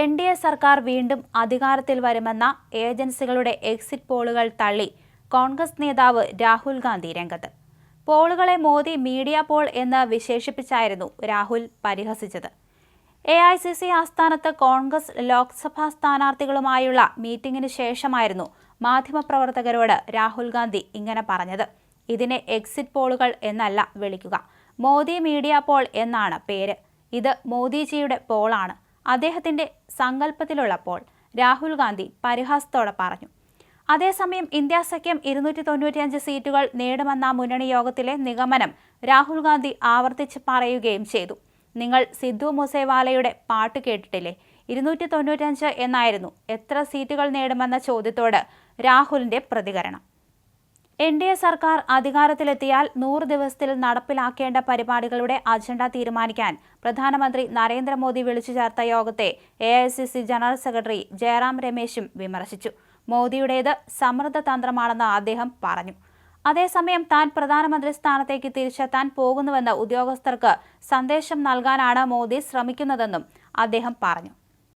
N D A സർക്കാർ വീണ്ടും അധികാരത്തിൽ വരുമെന്ന ഏജൻസികളുടെ എക്സിറ്റ് പോളുകൾ തള്ളി കോൺഗ്രസ് നേതാവ് രാഹുൽ ഗാന്ധി രംഗത്ത്. പോളുകളെ മോദി മീഡിയ പോൾ എന്ന് വിശേഷിപ്പിച്ചായിരുന്നു രാഹുൽ പരിഹസിച്ചത്. എ ഐ സി സി ആസ്ഥാനത്ത് കോൺഗ്രസ് ലോക്സഭാ സ്ഥാനാർത്ഥികളുമായുള്ള മീറ്റിംഗിന് ശേഷമായിരുന്നു മാധ്യമപ്രവർത്തകരോട് രാഹുൽ ഗാന്ധി ഇങ്ങനെ പറഞ്ഞത്. ഇതിനെ എക്സിറ്റ് പോളുകൾ എന്നല്ല വിളിക്കുക മോദി മീഡിയ പോൾ എന്നാണ് പേര്. ഇത് മോദിജിയുടെ പോളാണ്. അദ്ദേഹത്തിന്റെ സങ്കല്പത്തിലുള്ളപ്പോൾ രാഹുൽ ഗാന്ധി പരിഹാസത്തോടെ പറഞ്ഞു. അതേസമയം ഇന്ത്യ സഖ്യം ഇരുന്നൂറ്റി തൊണ്ണൂറ്റിയഞ്ച് സീറ്റുകൾ നേടുമെന്ന മുന്നണി യോഗത്തിലെ നിഗമനം രാഹുൽ ഗാന്ധി ആവർത്തിച്ച് പറയുകയും ചെയ്തു. നിങ്ങൾ സിദ്ധു മുസേവാലയുടെ പാട്ട് കേട്ടിട്ടില്ലേ? ഇരുന്നൂറ്റി എന്നായിരുന്നു എത്ര സീറ്റുകൾ നേടുമെന്ന ചോദ്യത്തോട് രാഹുലിന്റെ പ്രതികരണം. എൻ ഡി എ സർക്കാർ അധികാരത്തിലെത്തിയാൽ നൂറ് ദിവസത്തിൽ നടപ്പിലാക്കേണ്ട പരിപാടികളുടെ അജണ്ട തീരുമാനിക്കാൻ പ്രധാനമന്ത്രി നരേന്ദ്രമോദി വിളിച്ചു ചേർത്ത യോഗത്തെ A I C C general secretary Jairam രമേശും വിമർശിച്ചു. മോദിയുടേത് സമ്മർദ്ദതന്ത്രമാണെന്ന് അദ്ദേഹം പറഞ്ഞു. അതേസമയം താൻ പ്രധാനമന്ത്രി സ്ഥാനത്തേക്ക് തിരിച്ചെത്താൻ പോകുന്നുവെന്ന് ഉദ്യോഗസ്ഥർക്ക് സന്ദേശം നൽകാനാണ് മോദി ശ്രമിക്കുന്നതെന്നും അദ്ദേഹം പറഞ്ഞു.